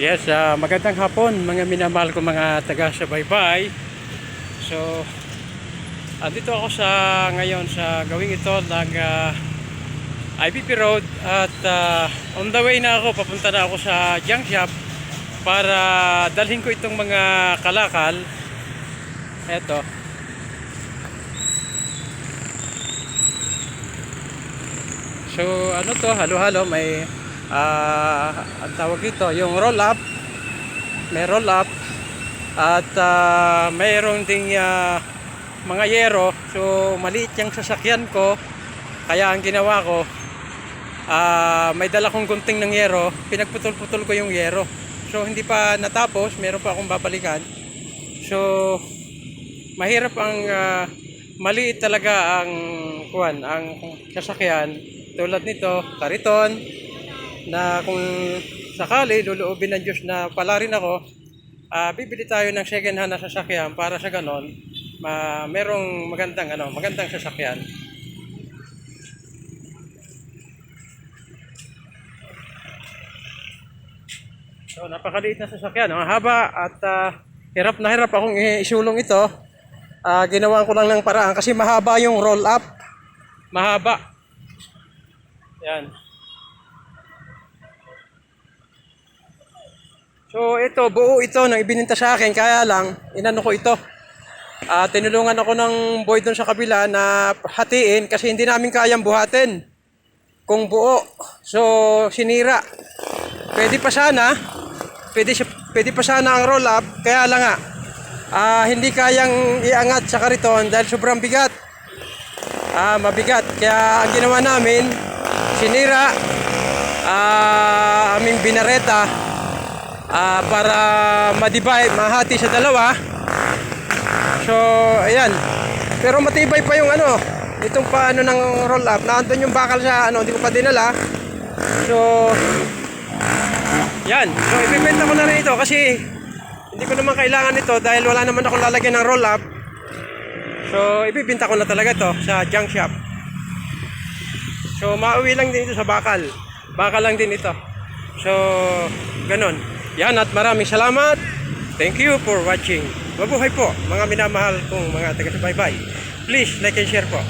Yes, ah, magandang hapon mga minamahal ko mga taga-subaybay. So, andito ako sa ngayon sa gawing ito ng ah, IBP Road at ah, on the way na ako, papunta na ako sa junk shop para dalhin ko itong mga kalakal. Eto. So, ano to, halo-halo, may ah ang tawag dito, yung roll up. May roll up at ah, mayroong ding ah, mga yero. So, maliit yung sasakyan ko. Kaya ang ginawa ko, ah, may dala kong gunting ng yero, pinagputol-putol ko yung yero. So, hindi pa natapos, meron pa akong babalikan. So, mahirap ang ah, maliit talaga ang kuan, ang sasakyan tulad nito, kariton na kung sakali luluubin ng Diyos na pala rin ako, ah, bibili tayo ng second hand na sasakyan para sa ganon, ma merong magandang ano, magandang sasakyan. So, napakaliit na sasakyan. Ang haba at ah, hirap na hirap akong isulong ito. Ah, ginawa ko lang ng paraan kasi mahaba yung roll up. Mahaba. Yan. So ito, buo ito nang ibininta sa akin. Kaya lang, inano ko ito. Ah, tinulungan ako ng boy doon sa kabila na hatiin kasi hindi namin kayang buhatin. Kung buo. So, sinira. Pwede pa sana. Pwede, pwede pa sana ang roll up. Kaya lang nga, ah, hindi kayang iangat sa kariton dahil sobrang bigat. Ah, mabigat. Kaya ang ginawa namin, sinira ah, aming binareta ah, para madivide, mahati sa dalawa. So, ayan. Pero matibay pa yung ano, itong paano ng roll up. Naandun yung bakal sa ano, hindi ko pa dinala. So, yan. So, ibibenta ko na rin ito kasi hindi ko naman kailangan ito dahil wala naman akong lalagyan ng roll up. So, ibibenta ko na talaga to sa junk shop. So, mauwi lang din ito sa bakal. Bakal lang din ito. So, ganun. Yan at maraming salamat. Thank you for watching. Mabuhay po mga minamahal kong mga taga-subaybay. Please like and share po.